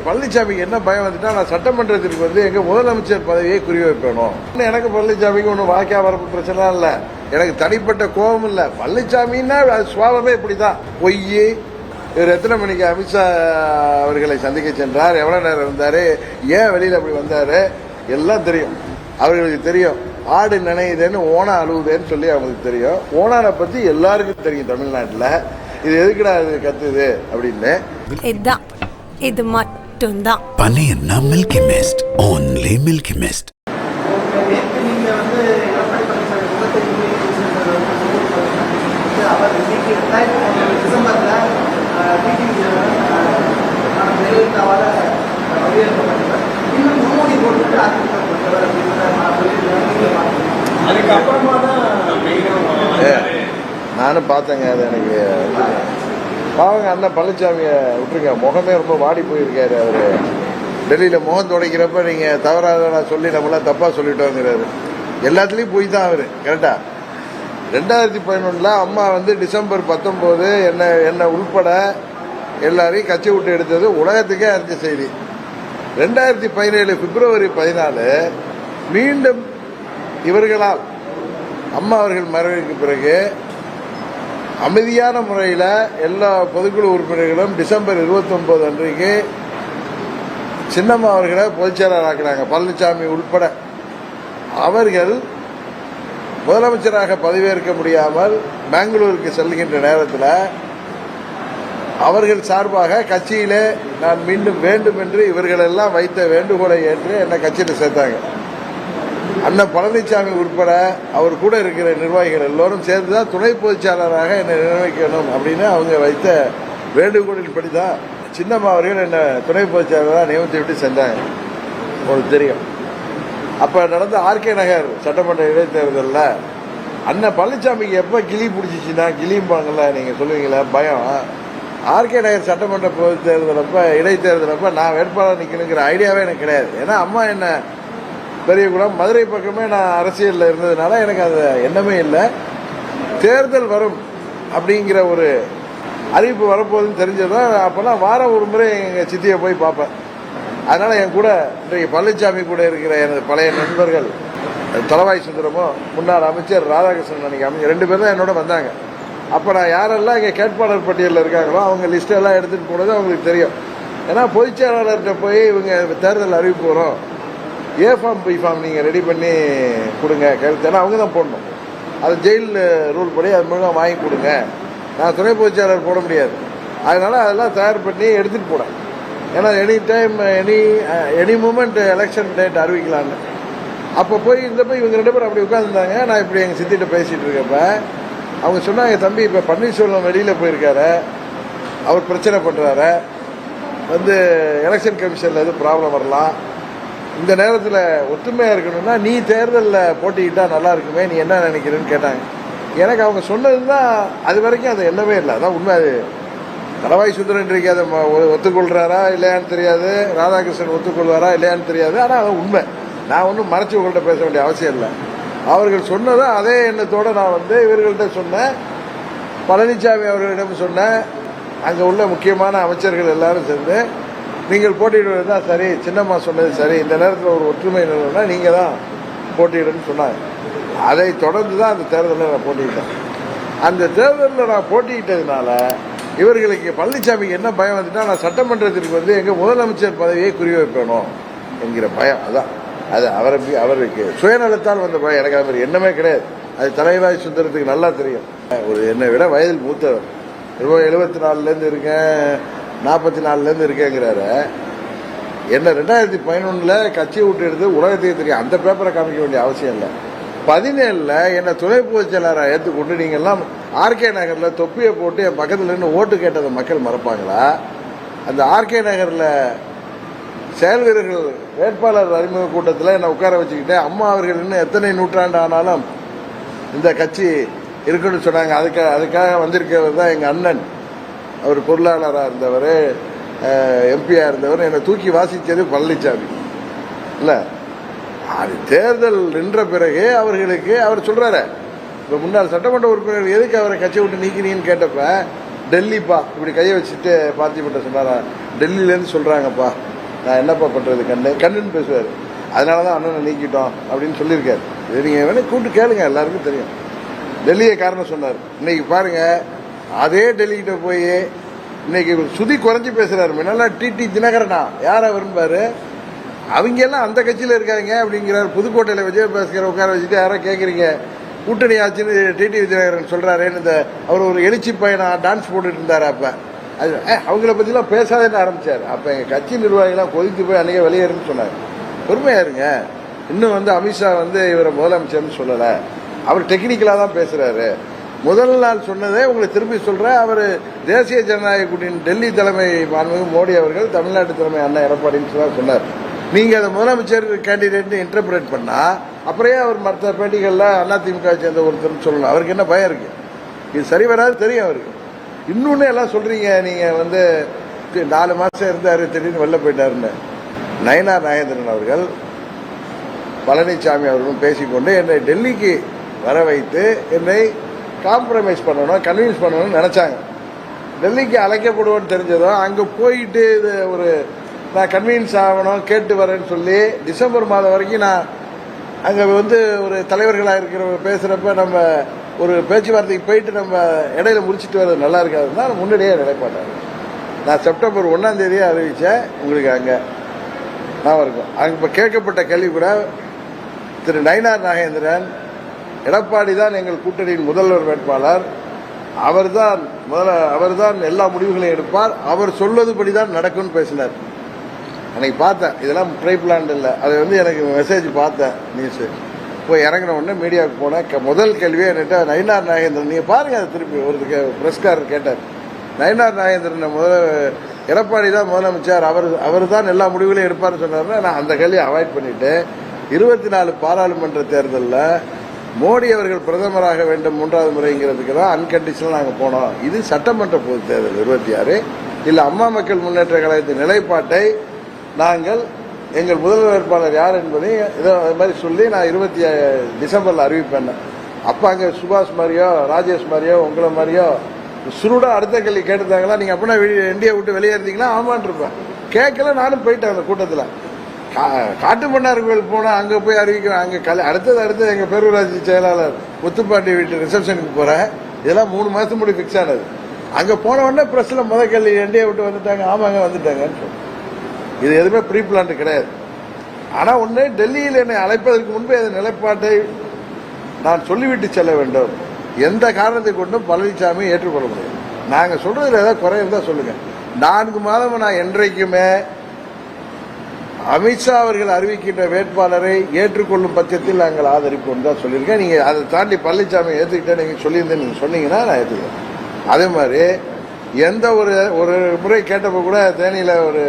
எனக்கு பழனிசாமிக்கு என்ன பயம் வந்துட்டா நான் சட்டமன்றத்திற்கு வந்து எங்க முதலமைச்சர் பதவியை குறி குறிவைக்கணும் எனக்கு பழனிசாமிக்கு ஒன்றும் வாழ்க்கை வரப்பு பிரச்சனை இல்லை. எனக்கு தனிப்பட்ட கோபம் இல்லை. பழனிசாமின்னா அது சுவாபமே இப்படிதான். பொய் இவர் எத்தனை மணிக்கு அமித்ஷா அவர்களை சந்திக்க சென்றார் எவ்வளோ நேரம் இருந்தார் ஏன் வெளியில் அப்படி வந்தார் எல்லாம் தெரியும். அவர்களுக்கு தெரியும். ஆடு நினையுதுன்னு ஓனா அழுவுதேன்னு சொல்லி அவங்களுக்கு தெரியும். ஓனானை பற்றி எல்லாருக்கும் தெரியும் தமிழ்நாட்டில். இது எதுக்குடா இது கத்துது அப்படின்னு. இதுதான். இது மட்டும்தான். பனையன்னா milky mist only milky mist நானும் பார்த்தேங்க அது எனக்கு பாவங்க அண்ணன் பழனிசாமியை விட்டுருங்க. முகமே ரொம்ப வாடி போயிருக்காரு அவர். டெல்லியில் முகம் துடைக்கிறப்ப நீங்கள் தவறாக சொல்லி நம்மளாம் தப்பாக சொல்லிட்டோங்கிறாரு. எல்லாத்துலேயும் போய் தான் அவர் கரெக்டாக ரெண்டாயிரத்தி பதினொன்றில் அம்மா வந்து டிசம்பர் பத்தொம்போது என்னை என்னை உள்பட எல்லாரையும் கட்சி விட்டு எடுத்தது உலகத்துக்கே அறிஞ்ச செய்தி. ரெண்டாயிரத்தி பதினேழு பிப்ரவரி பதினாலு மீண்டும் இவர்களால் அம்மா அவர்கள் மறைவுக்கு பிறகு அமைதியான முறையில் எல்லா பொதுக்குழு உறுப்பினர்களும் டிசம்பர் 29 அன்றைக்கு சின்னம்மா அவர்களை பொதுச்செயலாளர் ஆக்கினாங்க. பழனிசாமி உட்பட அவர்கள் முதலமைச்சராக பதவியேற்க முடியாமல் பெங்களூருக்கு செல்கின்ற நேரத்தில் அவர்கள் சார்பாக கட்சியிலே நான் மீண்டும் வேண்டும் என்று இவர்களெல்லாம் வைத்த வேண்டுகோளை ஏற்று என்னை கட்சியில் சேர்த்தாங்க. அண்ணன் பழனிசாமி உட்பட அவர் கூட இருக்கிற நிர்வாகிகள் எல்லோரும் சேர்ந்து தான் துணை பொதுச்செயலாளராக என்னை நிர்ணயிக்கணும் அப்படின்னு அவங்க வைத்த வேண்டுகோளில் படி தான் சின்னம்மா அவர்கள் என்னை துணை பொதுச்செயலாளராக நியமித்து விட்டு சென்றாங்க. உங்களுக்கு தெரியும். அப்போ நடந்த ஆர்கே நகர் சட்டமன்ற இடைத்தேர்தலில் அண்ணன் பழனிசாமிக்கு எப்போ கிளி பிடிச்சிச்சின்னா கிளிம்பாங்கல்ல நீங்கள் சொல்லுவீங்களா பயம். ஆர்கே நகர் சட்டமன்ற பொதுத் தேர்தலப்ப இடைத்தேர்தலப்ப நான் வேட்பாளர் நிற்கணுங்கிற ஐடியாவே எனக்கு கிடையாது. ஏன்னா அம்மா என்ன பெரியகுளம் மதுரை பக்கமே நான் அரசியலில் இருந்ததுனால எனக்கு அது எண்ணமே இல்லை. தேர்தல் வரும் அப்படிங்கிற ஒரு அறிவிப்பு வரப்போகுதுன்னு தெரிஞ்சதுதான். அப்போல்லாம் வாரம் ஒரு முறை எங்கள் சித்தியை போய் பார்ப்பேன். அதனால் என் கூட இன்றைக்கு பழனிசாமி கூட இருக்கிற எனது பழைய நண்பர்கள் தலவாய் சுந்தரமும் முன்னாள் அமைச்சர் ராதாகிருஷ்ணன் அன்னைக்கு அமைச்சர் ரெண்டு பேரும் தான் என்னோட வந்தாங்க. அப்போ நான் யாரெல்லாம் இங்கே கேட்பாளர் பட்டியலில் இருக்காங்களோ அவங்க லிஸ்ட்டெல்லாம் எடுத்துகிட்டு போனது அவங்களுக்கு தெரியும். ஏன்னா பொதுச்செயலாளர்கிட்ட போய் இவங்க தேர்தல் அறிவிப்பு வரும். ஏ ஃபார்ம் பி ஃபார்ம் நீங்கள் ரெடி பண்ணி கொடுங்க. கேள்வி ஏன்னா அவங்க தான் போடணும். அது ஜெயில் ரூல் படி அது மூலம் வாங்கி கொடுங்க. நான் துணை பொதுச்செயலாளர் போட முடியாது. அதனால் அதெல்லாம் தயார் பண்ணி எடுத்துகிட்டு போனேன் ஏன்னா any time any any moment election date அறிவிக்கலான்னு அப்போ போய் இருந்தப்போ இவங்க ரெண்டு பேரும் அப்படி உட்காந்துருந்தாங்க நான் இப்படி எங்கள் சித்திட்ட பேசிகிட்டு இருக்கப்ப அவங்க சொன்னாங்க தம்பி இப்போ பன்னீர்செல்வம் வெளியில் போயிருக்காரு. அவர் பிரச்சனை பண்ணுறாரு வந்து எலெக்ஷன் கமிஷனில் எதுவும் ப்ராப்ளம் வரலாம். இந்த நேரத்தில் ஒற்றுமையாக இருக்கணும்னா நீ தேர்தலில் போட்டிக்கிட்டால் நல்லா இருக்குமே நீ என்ன நினைக்கிறேன்னு கேட்டாங்க. எனக்கு அவங்க சொன்னது தான் அது வரைக்கும் அது எண்ணமே இல்லை. அதான் உண்மை அது. தலவாய் சுந்தரன் இன்றைக்கு அதை ம- ஒ- இல்லையான்னு தெரியாது. ராதாகிருஷ்ணன் ஒத்துக்கொள்வாரா இல்லையான்னு தெரியாது. ஆனால் அது உண்மை. நான் ஒன்றும் மறைச்சி உங்கள்கிட்ட பேச வேண்டிய அவசியம் இல்லை. அவர்கள் சொன்னதும் அதே எண்ணத்தோடு நான் வந்து இவர்கள்ட்ட சொன்னேன். பழனிசாமி அவர்களிடம் சொன்னேன். அங்கே உள்ள முக்கியமான அமைச்சர்கள் எல்லாரும் சேர்ந்து நீங்கள் போட்டியிடுவது தான் சரி. சின்னம்மா சொன்னது சரி. இந்த நேரத்தில் ஒரு ஒற்றுமை நிலவுனா நீங்கள் தான் போட்டியிடுன்னு சொன்னாங்க. அதை தொடர்ந்து தான் அந்த தேர்தலில் நான் போட்டியிட்டேன். அந்த தேர்தலில் நான் போட்டியிட்டதுனால இவர்களுக்கு பழனிசாமிக்கு என்ன பயம் வந்துட்டால் நான் சட்டமன்றத்திற்கு வந்து எங்கள் முதலமைச்சர் பதவியை குறிவைப்பேனோ என்கிற பயம். அதான். அது அவரை அவருக்கு சுயநலத்தால் வந்த பயம். எனக்கு அவர் எண்ணமே கிடையாது. அது தலைவாய் சுந்தரத்துக்கு நல்லா தெரியும். ஒரு என்னை விட வயதில் மூத்தவர். எழுபத்தி நாலுலேருந்து இருக்கேன். நாற்பத்தி நாலுலேருந்து இருக்கேங்கிறாரு. என்ன ரெண்டாயிரத்தி பதினொன்றில் கட்சியை விட்டு எடுத்து உலகத்துக்கு தெரியும். அந்த பேப்பரை காமிக்க வேண்டிய அவசியம் இல்லை. பதினேழில் என்னை துணை பொதுச் செயலாளராக ஏற்றுக்கொண்டு நீங்கள்லாம் ஆர்கே நகரில் தொப்பியை போட்டு என் பக்கத்தில் நின்று ஓட்டு கேட்டதை மக்கள் மறப்பாங்களா? அந்த ஆர்கே நகரில் செயல் வீரர்கள் வேட்பாளர் அறிமுக கூட்டத்தில் என்னை உட்கார வச்சுக்கிட்டு அம்மா அவர்கள் இன்னும் எத்தனை நூற்றாண்டு ஆனாலும் இந்த கட்சி இருக்குன்னு சொன்னாங்க. அதுக்காக அதுக்காக வந்திருக்கிறது தான் எங்கள் அண்ணன். அவர் பொருளாளராக இருந்தவர் எம்பியாக இருந்தவர் என்னை தூக்கி வாசித்தது பழனிசாமி இல்லை? அது தேர்தல் நின்ற பிறகு அவர்களுக்கு அவர் சொல்கிறாரு இப்போ முன்னாள் சட்டமன்ற உறுப்பினர் எதுக்கு அவரை கட்சி விட்டு நீக்கினீங்கன்னு கேட்டப்ப டெல்லிப்பா இப்படி கையை வச்சுட்டு பார்த்திபட்ட சொன்னாரா? டெல்லியிலேருந்து சொல்கிறாங்கப்பா நான் என்னப்பா பண்ணுறது கண்ணு கண்ணுன்னு பேசுவார். அதனால தான் அண்ணனை நீக்கிட்டோம் அப்படின்னு சொல்லியிருக்காரு. இது நீங்கள் வேணா கூப்பிட்டு கேளுங்க எல்லாருக்கும் தெரியும். டெல்லியை காரணம் சொன்னார். இன்னைக்கு பாருங்கள் அதே டெல்லிக்கிட்ட போய் இன்னைக்கு சுதி குறைஞ்சி பேசுறாரு. முன்னெல்லாம் டிடி தினகரனா? யார் அவருன்னு அவங்க எல்லாம் அந்த கட்சியில் இருக்காங்க அப்படிங்கிறார். புதுக்கோட்டையில் விஜய பாஸ்கர் உட்கார வச்சுட்டு யாரோ கேட்குறீங்க கூட்டணி ஆச்சுன்னு டிடி விஜயநகரன் சொல்கிறாருன்னு இந்த அவர் ஒரு எழுச்சி பையனா டான்ஸ் போட்டுட்டு இருந்தார் அப்போ. அது அவங்கள பற்றிலாம் பேசாதேன்னு ஆரம்பிச்சார். அப்போ எங்கள் கட்சி நிர்வாகிகளாம் கொதித்து போய் அன்றைக்கே வெளியேறுன்னு சொன்னார். பொறுமையா இருங்க. இன்னும் வந்து அமித்ஷா வந்து இவரை முதலமைச்சர்னு சொல்லலை. அவர் டெக்னிக்கலாக தான் பேசுகிறாரு முதல் நாள் சொன்னதே உங்களுக்கு திருப்பி சொல்றேன். அவர் தேசிய ஜனநாயக கூட்டணி டெல்லி தலைமை மாண்பு மோடி அவர்கள் தமிழ்நாட்டு தலைமை அண்ணா எடப்பாடின்னு தான் சொன்னார். நீங்க அதை முதலமைச்சர் கேண்டிடேட் இன்டர்பிரேட் பண்ணா அப்புறையே அவர் மற்ற பேட்டிகள்ல அதிமுக சேர்ந்த ஒருத்தர் சொல்லலாம் அவருக்கு என்ன பயம் இருக்கு? இது சரி வராது தெரியும் அவருக்கு. இன்னொன்னு எல்லாம் சொல்றீங்க நீங்க வந்து நாலு மாசம் இருந்தாரு திடீர்னு வெளில போயிட்டாருன்னு. நயனார் நாகேந்திரன் அவர்கள் பழனிசாமி அவர்களும் பேசிக்கொண்டு என்னை டெல்லிக்கு வர வைத்து என்னை காம்ப்ரமைஸ் பண்ணணும் கன்வின்ஸ் பண்ணணும்னு நினைச்சாங்க. டெல்லிக்கு அழைக்கப்படுவோன்னு தெரிஞ்சதும் அங்கே போயிட்டு இது ஒரு நான் கன்வின்ஸ் ஆகணும் கேட்டு வரேன்னு சொல்லி டிசம்பர் மாதம் வரைக்கும் நான் அங்கே வந்து ஒரு தலைவர்களாக இருக்கிறவங்க பேசுகிறப்ப நம்ம ஒரு பேச்சுவார்த்தைக்கு போயிட்டு நம்ம இடையில முடிச்சிட்டு வர்றது நல்லா இருக்காதுன்னா நான் முன்னாடியே நிலைப்பாட்டாங்க நான். செப்டம்பர் ஒன்றாம் தேதியே அறிவித்தேன் உங்களுக்கு அங்கே நான் இருக்கும். அங்கே இப்போ கேட்கப்பட்ட கேள்வி கூட திரு நயினார் நாகேந்திரன் எடப்பாடி தான் எங்கள் கூட்டணியின் முதல்வர் வேட்பாளர். அவர்தான் முதல்ல அவர்தான் எல்லா முடிவுகளையும் எடுப்பார். அவர் சொல்வதுபடி தான் நடக்கும்னு பேசினார். அன்னைக்கு பார்த்தேன். இதெல்லாம் ப்ரை பிளான் இல்லை. அதை வந்து எனக்கு மெசேஜ் பார்த்தேன் நியூஸ் போய் இறங்கின உடனே மீடியாவுக்கு போனேன். க- முதல் கேள்வியே என்கிட்ட நயினார் நாகேந்திரன் நீங்கள் பாருங்க அதை திருப்பி. ஒரு பிரஸ்காரர் கேட்டார். நயினார் நாகேந்திரன் முதல் எடப்பாடி தான் முதலமைச்சர். அவர் அவர் தான் எல்லா முடிவுகளையும் எடுப்பார்னு சொன்னார்னா நான் அந்த கேள்வியை அவாய்ட் பண்ணிட்டு இருபத்தி நாலு பாராளுமன்ற தேர்தலில் மோடி அவர்கள் பிரதமராக வேண்டும் மூன்றாவது முறைங்கிறதுக்கு தான் அன்கண்டிஷனல் நாங்கள் போனோம். இது சட்டமன்ற பொது தேர்தல் இருபத்தி ஆறு. இல்லை அம்மா மக்கள் முன்னேற்ற கழகத்தின் நிலைப்பாட்டை நாங்கள் எங்கள் முதல் வேட்பாளர் யார் என்பதை இதை அது மாதிரி சொல்லி நான் இருபத்தி டிசம்பரில் அறிவிப்பேன். அப்போ அங்கே சுபாஷ் மாதிரியோ ராஜேஷ் மாதிரியோ உங்களை மாதிரியோ சுருடா அடுத்த கேள்வி கேட்டுருந்தாங்களா நீங்கள் அப்படின்னா இந்தியா விட்டு வெளியே ஆமான் ஆமான்னு இருப்பேன். கேட்கல நானும் போயிட்டேன் அந்த கூட்டத்தில். கா- காட்டுமன்னார் கோயில் போனால் அங்கே போய் அறிவிக்கிறோம் அங்கே கலை அடுத்தது அடுத்தது எங்கள் பேரூராட்சி செயலாளர் முத்துப்பாண்டி வீட்டு ரிசப்ஷனுக்கு போகிறேன் இதெல்லாம் மூணு மாதத்துக்கு முடி ஃபிக்ஸ் ஆனது. அங்கே போன உடனே ப்ரெஸ்ஸில் முத கல்வி இந்தியா விட்டு வந்துட்டாங்க ஆமாங்க வந்துட்டாங்கன்னு இது எதுவுமே ப்ரீ பிளான் கிடையாது. ஆனால் ஒன்று டெல்லியில் என்னை அழைப்பதற்கு முன்பே அந்த நிலைப்பாட்டை நான் சொல்லிவிட்டு செல்ல வேண்டும். எந்த காரணத்தை கொண்டும் பழனிசாமி ஏற்றுக்கொள்ள முடியாது. நாங்கள் சொல்றதுல ஏதாவது குறை இருந்தால் சொல்லுங்க. நான்கு மாதம் நான் என்றைக்குமே அமித்ஷா அவர்கள் அறிவிக்கின்ற வேட்பாளரை ஏற்றுக்கொள்ளும் பட்சத்தில் நாங்கள் ஆதரிப்போம் தான் சொல்லியிருக்கேன். நீங்கள் அதை தாண்டி பழனிசாமி ஏற்றுக்கிட்டே நீங்கள் சொல்லியிருந்தேன் நீங்கள் சொன்னீங்கன்னா நான் ஏற்றுக்கிறேன் அதே மாதிரி எந்த ஒரு ஒரு முறை கேட்டப்போ கூட தேனியில் ஒரு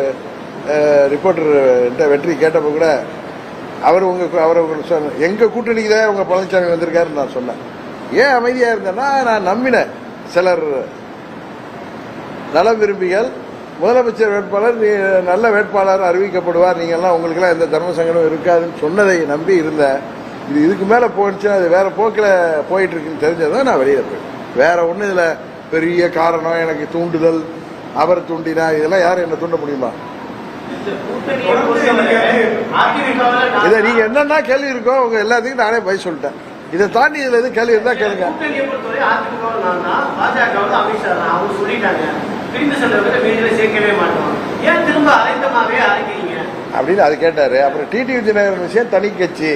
ரிப்போர்ட்டர்கிட்ட வெற்றி கேட்டப்போ கூட அவர் உங்கள் அவர் உங்களுக்கு சொன்ன எங்கள் கூட்டணிக்கு தான் உங்கள் பழனிசாமி வந்திருக்காருன்னு நான் சொன்னேன். ஏன் அமைதியாக இருந்தேன்னா நான் நம்பினேன். சிலர் நல விரும்பிகள் முதலமைச்சர் வேட்பாளர் நீ நல்ல வேட்பாளர் அறிவிக்கப்படுவார் நீங்கள்லாம் உங்களுக்கெல்லாம் எந்த தர்ம சங்கடம் இருக்காதுன்னு சொன்னதை நம்பி இருந்தேன் இது இதுக்கு மேலே போயிடுச்சுன்னா அது வேற போக்கில் போயிட்டு இருக்குன்னு தெரிஞ்சதான் நான் வெளியே போயிட்டேன். வேற ஒன்றும் இதில் பெரிய காரணம் எனக்கு தூண்டுதல் அவர் தூண்டினா இதெல்லாம் யாரும் என்ன தூண்ட முடியுமா? இதை நீங்க என்னென்ன கேள்வி இருக்கோ உங்க எல்லாத்துக்கும் நானே பதில் சொல்லிட்டேன். இதை தாண்டி இதுல எதுவும் கேள்வி இருந்தா கேளுங்க. பிரிந்து சென்றவர்களை மீதில சேர்க்கவே மாட்டோம். ஏன் திரும்ப அரைந்தமாவே அழைக்கிறீங்க அப்படின்னு அது கேட்டாரு. அப்புறம் டிடி விஜயநகரன் விஷயம் தனி கட்சி.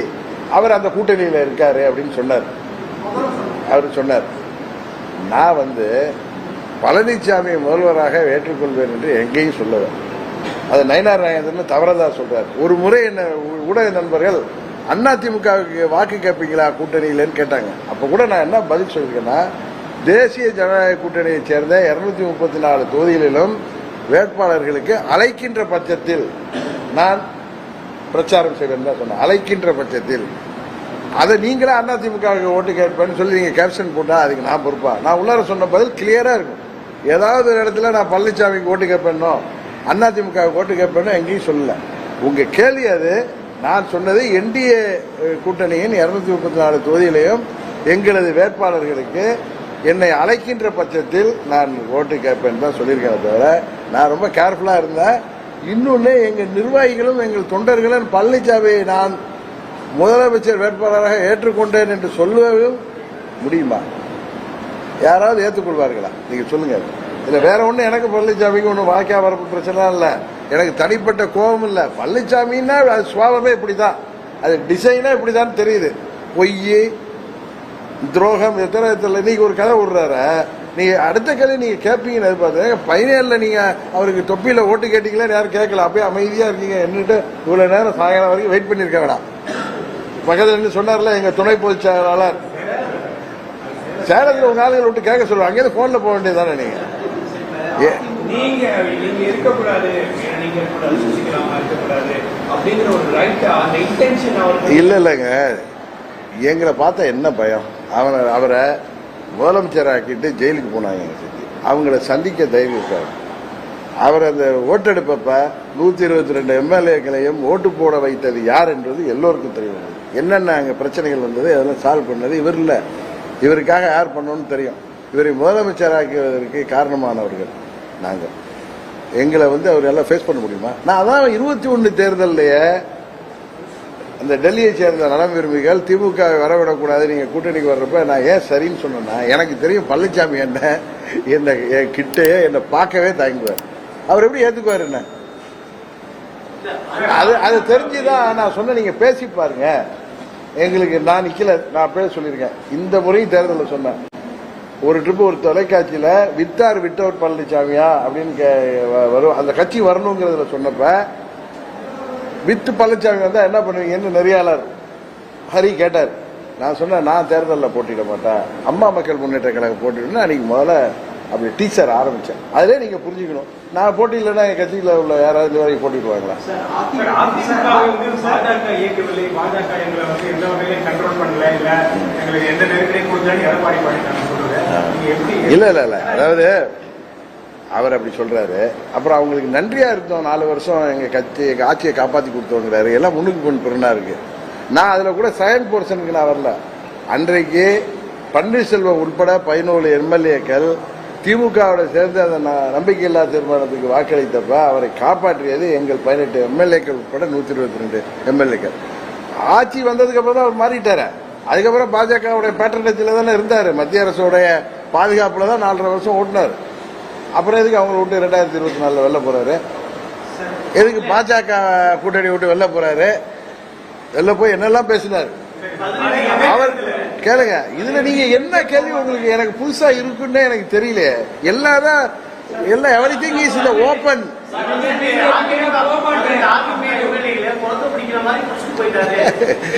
அவர் அந்த கூட்டணியில் இருக்காரு அப்படின்னு சொன்னார். அவர் சொன்னார். நான் வந்து பழனிசாமியை முதல்வராக ஏற்றுக்கொள்வேன் என்று எங்கேயும் சொல்லுவேன் அது நயனார் நாகேந்திரன் தவறதா சொல்றார். ஒரு முறை என்ன ஊடக நண்பர்கள் அதிமுகவுக்கு வாக்கு கேட்பீங்களா கூட்டணியிலன்னு கேட்டாங்க. அப்ப கூட நான் என்ன பதில் சொல்லியிருக்கேன்னா தேசிய ஜனநாயக கூட்டணியைச் சேர்ந்த இருநூத்தி முப்பத்தி நாலு தொகுதிகளிலும் வேட்பாளர்களுக்கு அழைக்கின்ற பட்சத்தில் நான் பிரச்சாரம் செய்வேன் தான் சொன்னேன். அழைக்கின்ற பட்சத்தில். அதை நீங்களே அதிமுக ஓட்டு கேட்பேன்னு சொல்லி நீங்க கேப்ஷன் போட்டா அதுக்கு நான் பொறுப்பா? நான் உள்ளார சொன்ன பதில் கிளியரா இருக்கும். ஏதாவது ஒரு இடத்துல நான் பழனிசாமிக்கு ஓட்டு கேட்பேனோ அதிமுக ஓட்டு கேட்பேனோ எங்கேயும் சொல்லல. உங்க கேள்வி அது. நான் சொன்னது என்டிஏ கூட்டணியின் இருநூத்தி முப்பத்தி நாலு தொகுதியிலையும் எங்களது வேட்பாளர்களுக்கு என்னை அழைக்கின்ற பட்சத்தில் நான் ஓட்டு கேட்பேன் தான் சொல்லியிருக்கேன் தவிர நான் ரொம்ப கேர்ஃபுல்லாக இருந்தேன். இன்னொன்று எங்கள் நிர்வாகிகளும் எங்கள் தொண்டர்களும் பழனிசாமியை நான் முதலமைச்சர் வேட்பாளராக ஏற்றுக்கொண்டேன் என்று சொல்லவும் முடியுமா? யாராவது ஏற்றுக்கொள்வார்களா? நீங்கள் சொல்லுங்கள் இல்லை வேற ஒன்றும் எனக்கு பழனிசாமிக்கு ஒன்றும் வாழ்க்கையாக வரப்பு பிரச்சனை இல்லை. எனக்கு தனிப்பட்ட கோபம் இல்லை. பழனிசாமின்னா அது சுவாபமே இப்படிதான். அது டிசைனா இப்படிதான் தெரியுது. பொய் துரோகம் எத்தனை எத்தனை இன்னைக்கு ஒரு கதை விடுறாரு? நீங்க அடுத்த கதை நீங்க கேட்பீங்கன்னு எதிர்பார்த்தேன் பதினேழுல நீங்க அவருக்கு தொப்பியில ஓட்டு கேட்டீங்களா? யாரும் கேட்கல. அப்படியே அமைதியா இருக்கீங்க. என்னட்டு இவ்வளவு நேரம் சாயங்காலம் வரைக்கும் வெயிட் பண்ணிருக்க வேணாம். பக்கத்துல நின்னு சொன்னார்ல எங்க துணை பொதுச் செயலாளர். சேலத்துல உங்க ஆளுங்களை விட்டு கேட்க சொல்லுவாங்க. அங்கேயிருந்து போன்ல போக வேண்டியதுதானே நீங்க? ஏ. நீங்க நீங்க இருக்கக்கூடாது. நீங்க இருக்கக்கூடாது. சுசிகலாமா இருக்கக்கூடாது. அப்படிங்கிற ஒரு ரைட் அந்த இன்டென்ஷன் அவருக்கு இல்ல இல்லைங்க. எங்களை பார்த்தா என்ன பயம்? அவனை அவரை முதலமைச்சர் ஆக்கிட்டு ஜெயிலுக்கு போனாங்க எங்க சித்தி. அவங்கள சந்திக்க தைரியம் இருக்காரு அவர் அந்த ஓட்டெடுப்பப்ப நூத்தி இருபத்தி ரெண்டு எம்எல்ஏக்களையும் ஓட்டு போட வைத்தது யார் என்றது எல்லோருக்கும் தெரியும். என்னென்ன அங்கே பிரச்சனைகள் வந்தது அதெல்லாம் சால்வ் பண்ணது இவர் இல்லை. இவருக்காக யார் பண்ணணும்னு தெரியும். இவரை முதலமைச்சராக்குவதற்கு காரணமானவர்கள் நாங்கள். எங்களை வந்து அவர் எல்லாம் ஃபேஸ் பண்ண முடியுமா? நான் அதான் இருபத்தி ஒன்று தேர்தல்லையே அந்த டெல்லியை சேர்ந்த நலம் விரும்பிகள் திமுக வரவிடக்கூடாது நீங்கள் கூட்டணிக்கு வர்றப்ப நான் ஏன் சரின்னு சொன்னேன்னா எனக்கு தெரியும் பழனிசாமி என்ன என்னை என் என்னை பார்க்கவே தயங்குவார். அவர் எப்படி ஏற்றுக்குவார் என்ன? அது அது தெரிஞ்சுதான் நான் சொன்னேன் நீங்கள் பேசி பாருங்க. எங்களுக்கு நான் நிற்கல நான் பேச சொல்லியிருக்கேன். இந்த முறையும் தேர்தலில் சொன்னேன். ஒரு ட்ரிப் ஒரு தொலைக்காட்சியில் வித்தார் விட்டவர் பழனிசாமியா அப்படின்னு கே- வ- வரும். அந்த கட்சி வரணுங்கிறதுல சொன்னப்ப வித்து பழனிசாமி வந்தா என்ன பண்ணுவீங்கன்னு நெறியாளர் ஹரி கேட்டார் நான் சொன்னேன் நான் தேர்தலில் போட்டியிட மாட்டேன். அம்மா மக்கள் முன்னேற்ற கழகம் போட்டியிடணும் அன்னைக்கு முதல்ல அப்படி டீச்சர் ஆரம்பிச்சேன். அதிலே நீங்க புரிஞ்சுக்கணும். நான் போட்டியில்லைன்னா என் கட்சியில் உள்ள யாராவது இது வரைக்கும் போட்டிடுவாங்களா இல்ல இல்ல இல்ல. அதாவது அவர் அப்படி சொல்றாரு. அப்புறம் அவங்களுக்கு நன்றியா இருந்தோம். நாலு வருஷம் எங்க கட்சி ஆட்சியை காப்பாத்தி கொடுத்தோங்கிறாரு எல்லாம் முன்னுக்கு கொண்டு பிறனா இருக்கு. நான் அதுல கூட செகண்ட் போர்ஷனுக்கு நான் வரல. அன்றைக்கு பன்னீர்செல்வம் உட்பட பதினோரு எம்எல்ஏக்கள் திமுகவோட சேர்ந்து அந்த நம்பிக்கையில்லா தீர்மானத்துக்கு வாக்களித்தப்ப அவரை காப்பாற்றியது எங்கள் பதினெட்டு எம்எல்ஏக்கள் உட்பட நூற்றி இருபத்தி ரெண்டு எம்எல்ஏக்கள். ஆட்சி வந்ததுக்கு அப்புறம் தான் அவர் மாறிட்டாரு. அதுக்கப்புறம் பாஜகவுடைய பேட்டர்னேஜில் தானே இருந்தார். மத்திய அரசோடைய பாதுகாப்பில் தான் நாலரை வருஷம் ஓட்டினார். அப்புறம் எதுக்கு அவங்கள விட்டு ரெண்டாயிரத்தி இருபத்தி நாலில் வெளில போகிறாரு எதுக்கு பாஜக கூட்டணி விட்டு வெளில போகிறாரு வெளில போய் என்னெல்லாம் பேசினார்? அவர் கேளுங்க இதுல நீங்க என்ன கேள்வி உங்களுக்கு எனக்கு புதுசா இருக்குன்னே எனக்கு தெரியல எல்லாரும் எல்லாம் எவரி திங் இஸ் இந்த ஓப்பன்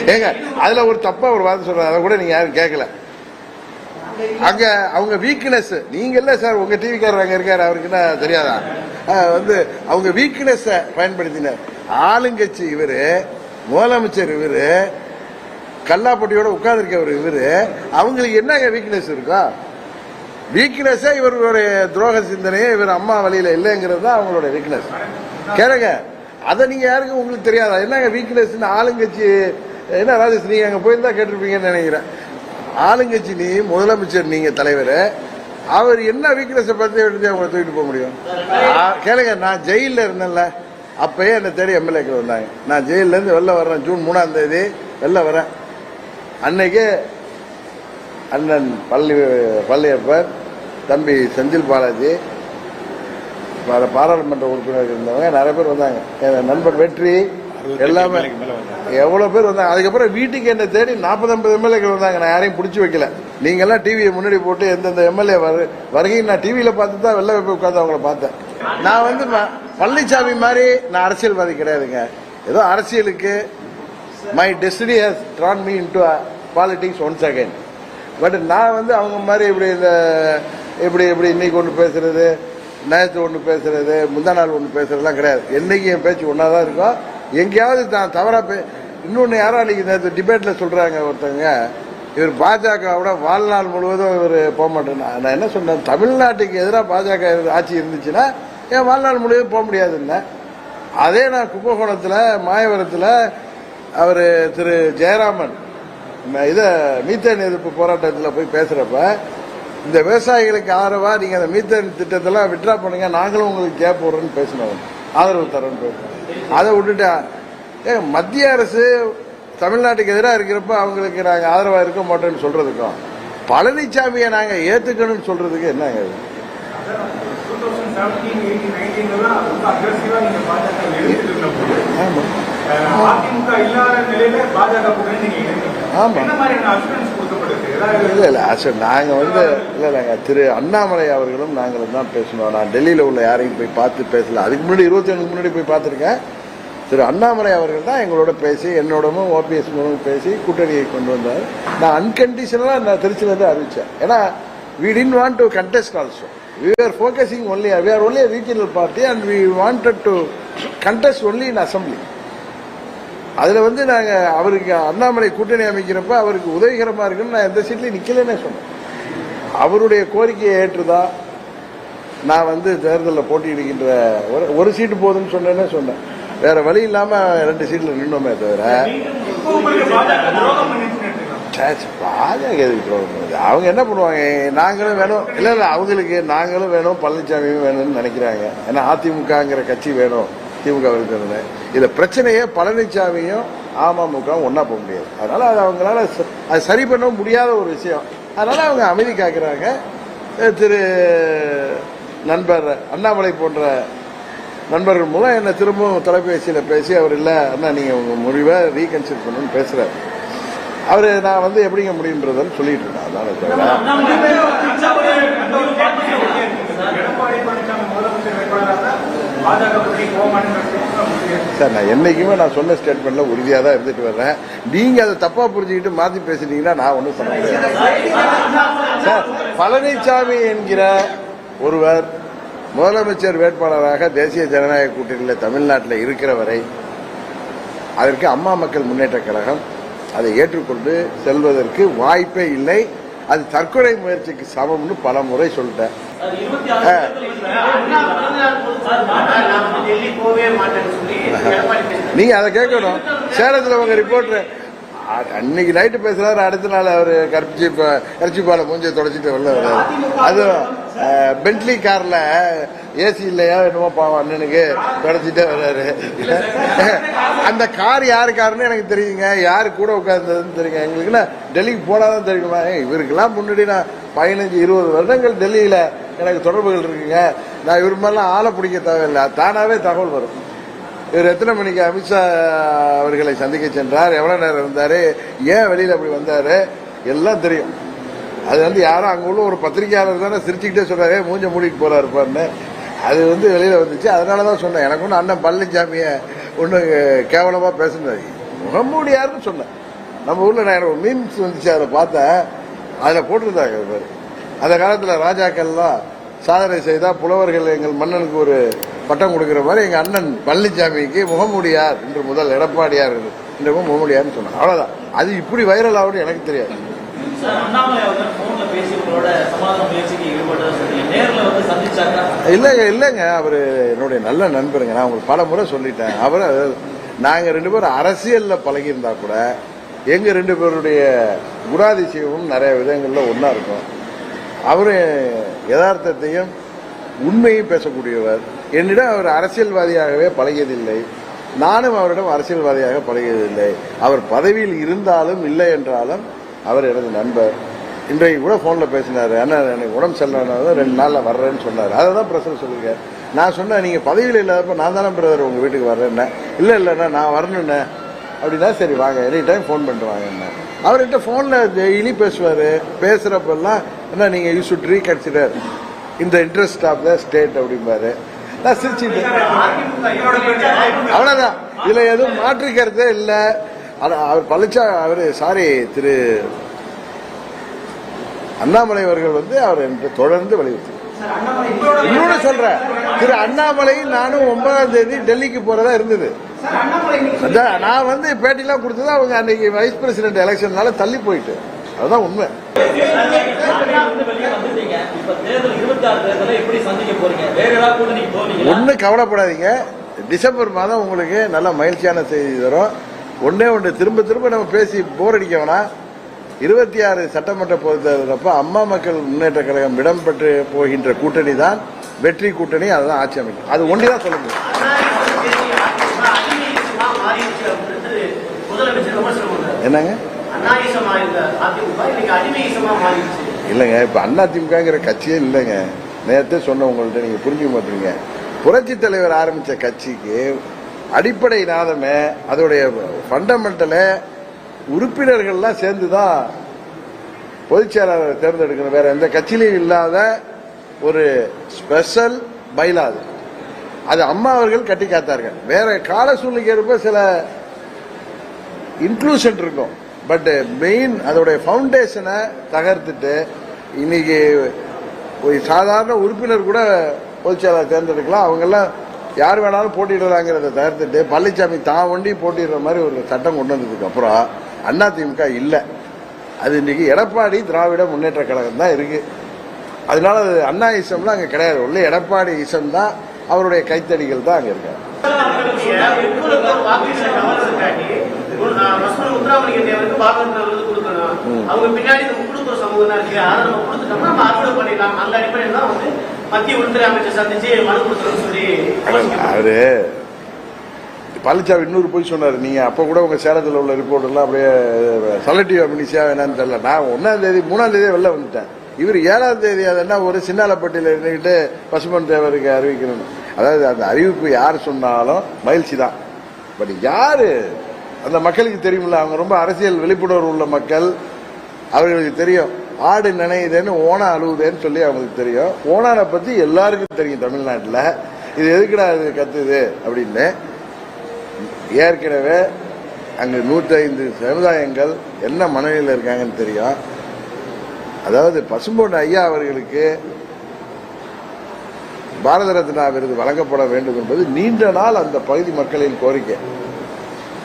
ஏங்க அதுல ஒரு தப்பா ஒரு வார்த்தை சொல்றாங்க அதை கூட நீங்க யாரும் கேட்கல அங்க அவங்க வீக்னஸ் நீங்க இல்ல சார் உங்க டிவிக்காரர் அங்க இருக்காரு அவருக்குன்னா தெரியாதா? வந்து அவங்க வீக்னஸ் பயன்படுத்தினார். ஆளுங்கட்சி இவரு முதலமைச்சர் இவரு கல்லாப்பட்டியோட உட்கார்ந்துருக்கவர் இவரு அவங்களுக்கு என்னங்க வீக்னஸ் இருக்கா? வீக்னஸே இவர்களுடைய துரோக சிந்தனையே இவர் அம்மா வழியில இல்லைங்கிறது தான் அவங்களோட வீக்னஸ் கேளுங்க அதை நீங்க யாருக்கும் உங்களுக்கு தெரியாதா? என்னங்க வீக்னஸ் ஆளுங்கட்சி என்ன ராஜேஷ் நீங்க அங்க போயிருந்தா கேட்டிருப்பீங்கன்னு நினைக்கிறேன். ஆளுங்கட்சி நீ முதலமைச்சர் நீங்க தலைவர் அவர் என்ன வீக்னஸ் பத்தி எடுத்து அவங்களை தூக்கிட்டு போக முடியும்? கேளுங்க நான் ஜெயில இருந்தேன்ல அப்பயே என்னை தேடி எம்எல்ஏக்கள் வந்தாங்க. நான் ஜெயில இருந்து வெளில வர்றேன் ஜூன் மூணாம் தேதி வெளில வரேன் அன்னைக்கு அண்ணன் பள்ளி பள்ளியப்பர் தம்பி செந்தில் பாலாஜி பாராளுமன்ற உறுப்பினர் இருந்தவங்க நிறைய பேர் வந்தாங்க. என் நண்பர் வெற்றி எல்லாமே எவ்வளவு பேர் வந்தாங்க? அதுக்கப்புறம் வீட்டுக்கு என்ன தேடி நாற்பது ஐம்பது எம்எல்ஏக்கள் வந்தாங்க. நான் யாரையும் பிடிச்சி வைக்கல. நீங்க எல்லாம் டிவியை முன்னாடி போட்டு எந்தெந்த எம்எல்ஏ வரு வருகையும் நான் டிவியில பார்த்து தான் வெளில போய் உட்காந்து அவங்கள பார்த்தேன். நான் வந்து பழனிசாமி மாதிரி நான் அரசியல்வாதி கிடையாதுங்க. ஏதோ அரசியலுக்கு my destiny has drawn me into politics once again but நான் வந்து அவங்க மாதிரி இப்படி இந்த இப்படி இப்படி இன்னைக்கு ஒன்று பேசுறது நேற்று ஒன்று பேசுறது முந்தா நாள் ஒன்று பேசுறதுலாம் கிடையாது. என்னைக்கு என் பேச்சு ஒன்றா தான் இருக்கும் எங்கேயாவது தான் தவறா பே இன்னொன்று யாரோ அன்னைக்கு நேற்று டிபேட்ல சொல்றாங்க ஒருத்தங்க. இவர் பாஜகவோட வாழ்நாள் முழுவதும் இவர் போக மாட்டேன் நான் என்ன சொன்னேன் தமிழ்நாட்டுக்கு எதிராக பாஜக ஆட்சி இருந்துச்சுன்னா என் வாழ்நாள் முழுவதும் போக முடியாதுன்னு அதே நான் கும்பகோணத்தில் மாயவரத்தில் அவர் திரு ஜெயராமன் இதை மீத்தேன் எதிர்ப்பு போராட்டத்தில் போய் பேசுகிறப்ப இந்த விவசாயிகளுக்கு ஆதரவாக நீங்கள் அந்த மீத்தேன் திட்டத்தெல்லாம் விட்ரா பண்ணுங்க நாங்களும் உங்களுக்கு கேப் போடுறோம்னு பேசினோம். ஆதரவு தரேன்னு பேசுகிறோம் அதை விட்டுட்டா மத்திய அரசு தமிழ்நாட்டுக்கு எதிராக இருக்கிறப்ப அவங்களுக்கு நாங்கள் ஆதரவாக இருக்க மாட்டோம்னு சொல்றதுக்கும் பழனிசாமியை நாங்கள் ஏற்றுக்கணும்னு ஆமா. என்ன கொடுக்கப்பட்டிருக்கு ஏதாவது இல்லை இல்லை சார் நாங்கள் வந்து இல்லை நாங்கள் திரு அண்ணாமலை அவர்களும் நாங்களும் தான் பேசணும். நான் டெல்லியில் உள்ள யாரையும் போய் பார்த்து பேசல. அதுக்கு முன்னாடி இருபத்தி ஏழுக்கு முன்னாடி போய் பார்த்துருக்கேன். திரு அண்ணாமலை அவர்கள் தான் எங்களோட பேசி என்னோடமும் ஓபிஎஸ் மூலமும் பேசி கூட்டணியை கொண்டு வந்தார். நான் அன்கண்டிஷனலாக நான் திருச்சியிலேருந்து அறிவித்தேன் ஏன்னா we didn't want to contest also we are focusing only we are only regional party and we wanted to contest only in assembly அதில் வந்து நாங்கள் அவருக்கு அண்ணாமலை கூட்டணி அமைக்கிறப்ப அவருக்கு உதவிகரமாக இருக்குன்னு நான் எந்த சீட்லையும் நிற்கலன்னே சொன்னேன் அவருடைய கோரிக்கையை ஏற்றுதான் நான் வந்து தேர்தலில் போட்டியிடுகின்ற ஒரு ஒரு சீட்டு போதும்னு சொன்னேன்னே சொன்னேன். வேற வழி இல்லாமல் ரெண்டு சீட்டில் நின்னோமே தவிர. பாஜக எதுக்கு அவங்க என்ன பண்ணுவாங்க? நாங்களும் வேணும். இல்ல இல்ல அவங்களுக்கு நாங்களும் வேணும். பழனிசாமியும் வேணும்னு நினைக்கிறாங்க. ஏன்னா அதிமுகங்கிற கட்சி வேணும். திமுக இருக்கிறது. இதில் பிரச்சனையே பழனிசாமியும் அமமுகவும் ஒன்றா போக முடியாது. அதனால் அது அவங்களால அது சரி பண்ண முடியாத ஒரு விஷயம். அதனால் அவங்க அமைதி காக்கிறாங்க. திரு நண்பர் அண்ணாமலை போன்ற நண்பர்கள் மூலம் என்னை திரும்பவும் தொலைபேசியில் பேசி அவர் இல்லை அண்ணா நீங்கள் உங்கள் முடிவை ரீகன்சிடர் பண்ணணும்னு பேசுகிறார் அவர் நான் வந்து எப்படிங்க முடியுன்றதுன்னு சொல்லிட்டு இருந்தேன் அதான் தவிர பாஜக சார் நான் என்னைக்குமே நான் சொன்ன ஸ்டேட்மெண்ட்ல உறுதியாக தான் இருந்துட்டு வர்றேன். நீங்க அதை தப்பா புரிஞ்சுக்கிட்டு மாத்தி பேசிட்டீங்கன்னா நான் ஒன்றும் பண்ண முடியாது. சார் பழனிசாமி என்கிற ஒருவர் முதலமைச்சர் வேட்பாளராக தேசிய ஜனநாயக கூட்டணியில் தமிழ்நாட்டில் இருக்கிற வரை அதற்கு அம்மா மக்கள் முன்னேற்ற கழகம் அதை ஏற்றுக்கொண்டு செல்வதற்கு வாய்ப்பே இல்லை. அது தற்கொலை முயற்சிக்கு சமம்னு பல முறை சொல்லிட்டேன். நீங்க அதை கேட்கணும். சேலத்துல உங்க ரிப்போர்ட்டர் அன்னைக்கு நைட்டு பேசுறாரு அடுத்த நாள் அவர் கரிச்சி கரிச்சி பால மூஞ்சியை தொடச்சிட்டு வெளில வர்றாரு அதுவும் பென்ட்லி கார்ல ஏசி இல்லையா என்னமோ பாவம் அண்ணனுக்கு தொடச்சிட்டே வர்றாரு. அந்த கார் யாரு காருன்னு எனக்கு தெரியுங்க. யாரு கூட உட்கார்ந்ததுன்னு தெரியுங்க. எங்களுக்குன்னா டெல்லிக்கு போனாதான் தெரியுமா? இவருக்கெல்லாம் முன்னாடி நான் பதினஞ்சு இருபது வருடங்கள் டெல்லியில எனக்கு தொடர்புகள் இருக்குங்க. நான் இவர் மாதிரிலாம் ஆளை பிடிக்க தேவையில்லை. தானாவே தகவல் வரும். இவர் எத்தனை மணிக்கு அமித்ஷா அவர்களை சந்திக்க சென்றார்? எவ்வளவு நேரம் இருந்தார்? ஏன் வெளியில் அப்படி வந்தார்? எல்லாம் தெரியும். அது வந்து யாரும் அங்கே உள்ள ஒரு பத்திரிகையாளர் தானே சிரிச்சுக்கிட்டே சொல்றாரு மூஞ்ச மூடிட்டு போகிறா பாருன்னு அது வந்து வெளியில் வந்துச்சு. அதனாலதான் சொன்னேன். எனக்கு ஒன்று அண்ணன் பழனிசாமியை ஒன்று கேவலமாக பேசுனது. முகமூடியாருன்னு சொன்னேன். நம்ம ஊரில் நான் எனக்கு ஒரு மீம்ஸ் வந்துச்சு அதை பார்த்தேன். அதில் போட்டிருந்தாங்க பேர் அந்த காலத்தில் ராஜாக்கள்லாம் சாதனை செய்தால் புலவர்கள் எங்கள் மன்னனுக்கு ஒரு பட்டம் கொடுக்கிற மாதிரி எங்க அண்ணன் பழனிசாமிக்கு முகமூடியார் என்று முதல் எடப்பாடியார் என்று முகமூடியார்னு சொன்னாங்க அவ்வளவுதான். அது இப்படி வைரல் ஆகும்னு எனக்கு தெரியாது. இல்லைங்க இல்லைங்க. அவர் என்னுடைய நல்ல நண்பருங்க. நான் உங்களுக்கு பல முறை சொல்லிட்டேன். அவர் நாங்க ரெண்டு பேரும் அரசியல்ல பழகியிருந்தா கூட எங்க ரெண்டு பேருடைய குணாதிசயமும் நிறைய விதங்கள்ல ஒண்ணா இருக்கும். அவரு யதார்த்தத்தையும் உண்மையும் பேசக்கூடியவர். என்னிடம் அவர் அரசியல்வாதியாகவே பழகியதில்லை. நானும் அவரிடம் அரசியல்வாதியாக பழகியதில்லை. அவர் பதவியில் இருந்தாலும் இல்லை என்றாலும் அவர் எனது நண்பர். இன்றைக்கு கூட ஃபோனில் பேசினார். அண்ணா எனக்கு உடம்பு சரியில்லைனாலும் ரெண்டு நாளில் வர்றேன்னு சொன்னார். அதை தான் பிரசர் சொல்லுங்க நான் சொன்னேன் நீங்கள் பதவியில் இல்லாதப்ப நான் தானே பிரதர் உங்கள் வீட்டுக்கு வர்றேன்னு. இல்லை இல்லைண்ணா நான் வரணுண்ணே அப்படின்னா சரி வாங்க. எனி டைம் ஃபோன் பண்ணிட்டு வாங்க அவர்கிட்ட ஃபோனில் டெய்லி பேசுவார். பேசுகிறப்பெல்லாம் என்ன நீங்கள் யூ சுட் ரீகன்சிடர் இந்த இன்ட்ரெஸ்ட் ஆஃப் த ஸ்டேட் அப்படிம்பாரு. நான் சிரிச்சுட்டு. அவ்வளவுதான். இதுல எதுவும் மாற்று கருத்தே இல்ல அவர் பழனிச்சா அவரு சாரி திரு அண்ணாமலை அவர்கள் வந்து அவர் எனக்கு தொடர்ந்து வலியுறுத்தி இன்னொன்னு சொல்றேன். திரு அண்ணாமலை நானும் ஒன்பதாம் தேதி டெல்லிக்கு போறதா இருந்தது. அதான் நான் வந்து பேட்டிலாம் கொடுத்தது அவங்க அன்னைக்கு வைஸ் பிரசிடென்ட் எலெக்ஷன்னால தள்ளி போயிட்டு. அதுதான் உண்மை. ஒன்றும் கவலைப்படாதீங்க. டிசம்பர் மாதம் உங்களுக்கு நல்ல மகிழ்ச்சியான செய்தி தரும். ஒன்றே ஒன்று திரும்ப திரும்ப நம்ம பேசி போர் அடிக்க இருபத்தி ஆறு சட்டமன்ற பொறுத்தப்ப அம்மா மக்கள் முன்னேற்ற கழகம் இடம்பெற்று போகின்ற கூட்டணி தான். வெற்றி கூட்டணி அதுதான் ஆட்சி அமைக்கும் அது ஒன்றி தான் சொல்ல முடியும். என்னங்க இருந்த அதிமுக இன்னைக்கு மாறிடுச்சு இல்லைங்க இப்போ அதிமுகங்கிற கட்சியே இல்லைங்க. நேரத்தை சொன்ன உங்கள்கிட்ட நீங்கள் புரிஞ்சுக்க மாட்டீங்க. புரட்சி தலைவர் ஆரம்பித்த கட்சிக்கு அடிப்படை நாதமே அதோடைய ஃபண்டமெண்டலை உறுப்பினர்கள்லாம் சேர்ந்து தான் பொதுச் செயலாளரை தேர்ந்தெடுக்கணும். வேற எந்த கட்சியிலையும் இல்லாத ஒரு ஸ்பெஷல் பைலா அது. அது அம்மா அவர்கள் கட்டி காத்தார்கள் வேற கால சூழ்நிலைக்கு ஏற்ப சில இன்க்ளூஷன் இருக்கும். பட் மெயின் அதோடைய ஃபவுண்டேஷனை தகர்த்துட்டு இன்னைக்கு ஒரு சாதாரண உறுப்பினர் கூட பொதுச்செயலாளர் தேர்ந்தெடுக்கலாம். அவங்கெல்லாம் யார் வேணாலும் போட்டியிடலாங்கிறத தகர்த்துட்டு பழனிசாமி தான் ஒண்டி போட்டிடுற மாதிரி ஒரு சட்டம் கொண்டு வந்ததுக்கு அப்புறம் திமுக இல்லை. அது இன்னைக்கு எடப்பாடி திராவிட முன்னேற்ற கழகம் தான் இருக்கு. அதனால அது அண்ணா இசம்லாம் அங்கே கிடையாது. உள்ள எடப்பாடி இசம் தான் அவருடைய கைத்தடிகள் தான் அங்கே இருக்காரு வாக்குகளை கவனம் காட்டி மசூல் முத்துராமலிங்க தேவருக்கு பாகவத விருது கொடுக்கணும். அவங்க பின்னாடி இந்த முக்குடுத்துற சமூகம் தான் இருக்கு. அதை நம்ம கொடுத்துட்டோம்னா நம்ம அறுவடை பண்ணிடலாம். அந்த அடிப்படையில் தான் வந்து மத்திய உள்துறை அமைச்சர் சந்திச்சு மனு கொடுத்துருன்னு சொல்லி யோசிக்கப்படுது. அவரு பழனிசாமி இன்னொரு போய் சொன்னாரு. நீங்க அப்ப கூட உங்க சேலத்துல உள்ள ரிப்போர்ட் எல்லாம் அப்படியே சலட்டிவ் அமினிஷியா என்னன்னு தெரியல. நான் ஒன்னாம் தேதி மூணாம் தேதி வெளில வந்துட்டேன். இவர் ஏழாம் தேதி அது என்ன ஒரு சின்னாலப்பட்டியில இருந்துகிட்டு பசுமன் தேவருக்கு அறிவிக்கணும் அதாவது அந்த அறிவிப்பு யார் சொன்னாலும் மகிழ்ச்சி தான் பட் யாரு அந்த மக்களுக்கு தெரியுமில்ல அவங்க ரொம்ப அரசியல் விழிப்புணர்வு உள்ள மக்கள். அவர்களுக்கு தெரியும் ஆடு நினையுதேன்னு ஓனா அழுவுதேன்னு சொல்லி அவங்களுக்கு தெரியும். ஓனாரை பத்தி எல்லாருக்கும் தெரியும் தமிழ்நாட்டில். இது எதுக்குடா அது கத்துது அப்படின்னு. ஏற்கனவே அங்கு நூற்றைந்து சமுதாயங்கள் என்ன மனநிலையில் இருக்காங்கன்னு தெரியும். அதாவது பசும்பொன் ஐயா அவர்களுக்கு பாரத ரத்னா விருது வழங்கப்பட வேண்டும் என்பது நீண்ட நாள் அந்த பகுதி மக்களின் கோரிக்கை.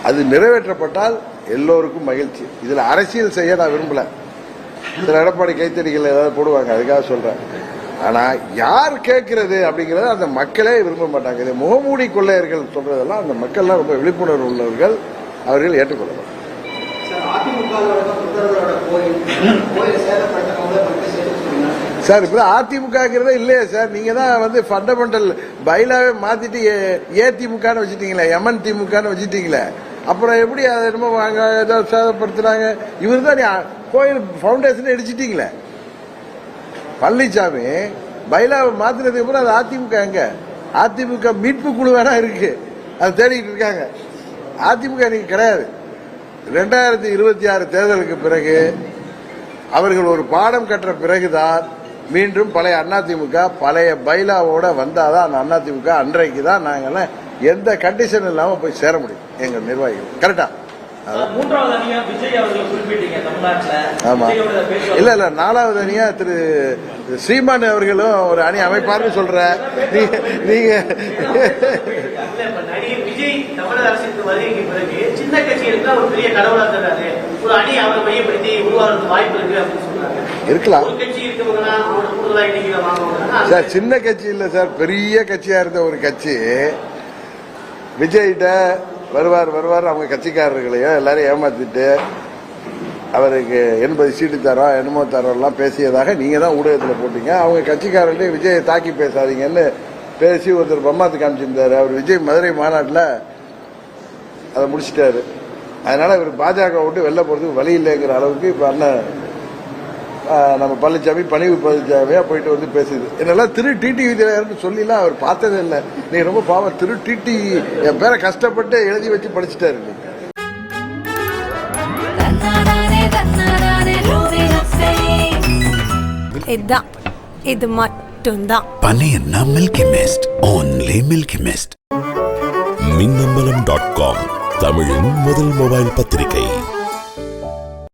அது நிறைவேற்றப்பட்டால் எல்லோருக்கும் மகிழ்ச்சி. இதுல அரசியல் செய்ய நான் விரும்பல. சில எடப்பாடி கைத்தறிகள் ஏதாவது போடுவாங்க அதுக்காக சொல்றேன். ஆனா யார் கேட்கறது அப்படிங்கறத அந்த மக்களே விரும்ப மாட்டாங்க. இது முகமூடி கொள்ளையர்கள் சொல்றதெல்லாம் அந்த மக்கள்லாம் ரொம்ப விழிப்புணர்வு உள்ளவர்கள் அவர்கள் ஏற்றுக்கொள்ளலாம். சார் இப்ப அதிமுகங்கிறதே இல்லையே சார். நீங்க தான் வந்து ஃபண்டமெண்டல் பைலாவே மாத்திட்டு ஏ- ஏதிமுகன்னு வச்சுட்டீங்களே எம்என் திமுகன்னு வச்சுட்டீங்களே. அப்புறம் எப்படி அதை என்னமோ வாங்க ஏதோ சேதப்படுத்துறாங்க. இவர் தான் கோயில் ஃபவுண்டேஷன் இடிச்சிட்டிங்களே. பழனிசாமி பைலாவை மாத்தினதுக்கு அப்புறம் அது அதிமுக எங்க? அதிமுக மீட்பு குழு வேணா இருக்கு. அதை தேடிக்கிட்டு இருக்காங்க. அதிமுக இன்னைக்கு கிடையாது. ரெண்டாயிரத்தி இருபத்தி ஆறு தேர்தலுக்கு பிறகு அவர்கள் ஒரு பாடம் கற்ற பிறகுதான் மீண்டும் பழைய அதிமுக பழைய பைலாவோட வந்தாதான் அந்த அதிமுக அன்றைக்கு தான் நாங்கள்லாம் எந்த கண்டிஷன் இல்லாம போய் சேர முடியும்? எங்க நிர்வாகிகள். கரெக்டா மூன்றாவது அணியா விஜய் அவர்களை குறிப்பிட்டீங்க தமிழ்நாட்டுல. ஆமா. விஜயோட பேச்சு இல்ல இல்ல நாலாவது அணியா திரு ஸ்ரீமான் அவர்களும் ஒரு அணி அமைப்பார்னு சொல்ற. நீங்க நீங்க இல்ல, இப்ப நடிகர் விஜய் தமிழக அரசுக்கு வருகைக்கு பிறகு சின்ன கட்சிகளுக்கு ஒரு பெரிய கடவுளா தர்றாரு ஒரு அணி அவரை மையப்படுத்தி உருவாகிறதுக்கு வாய்ப்பு இருக்கு அப்படின்னு சொல்றாங்க இருக்கலாம். சார் சின்ன கட்சி இல்ல சார். பெரிய கட்சியா இருந்த ஒரு கட்சி விஜய்கிட்ட வருவார் வருவார். அவங்க கட்சிக்காரர்களையும் எல்லாரும் ஏமாத்திட்டு அவருக்கு எண்பது சீட்டு தரோம் என்னமோ தரோம்லாம் பேசியதாக நீங்க தான் ஊடகத்தில் போட்டீங்க. அவங்க கட்சிக்காரர்கிட்ட விஜயை தாக்கி பேசாதீங்கன்னு பேசி ஒருத்தர் பம்மாத்து காமிச்சிருந்தாரு. அவர் விஜய் மதுரை மாநாட்டில் அதை முடிச்சிட்டாரு. அதனால இவர் பாஜக விட்டு வெளில போறதுக்கு வழி இல்லைங்கிற அளவுக்கு இப்போ அண்ணன் நம்ம பழனிசாமி பணிவு பழனிசாமியா போயிட்டு வந்து பேசுது. என்னெல்லாம் திரு டிடி விஜயன்னு சொல்லிலாம் அவர் பார்த்ததே இல்லை. நீ ரொம்ப பாவம் திரு டிடி என் பேரை கஷ்டப்பட்டு எழுதி வச்சு படிச்சுட்டாரு நீ. தன்னாரானே தன்னாரானே ரோவிங் இதான் இது மட்டும்தான். பனையன்னா milky mist only milky mist Minnambalam dot com தமிழின் முதல் மொபைல் பத்திரிகை.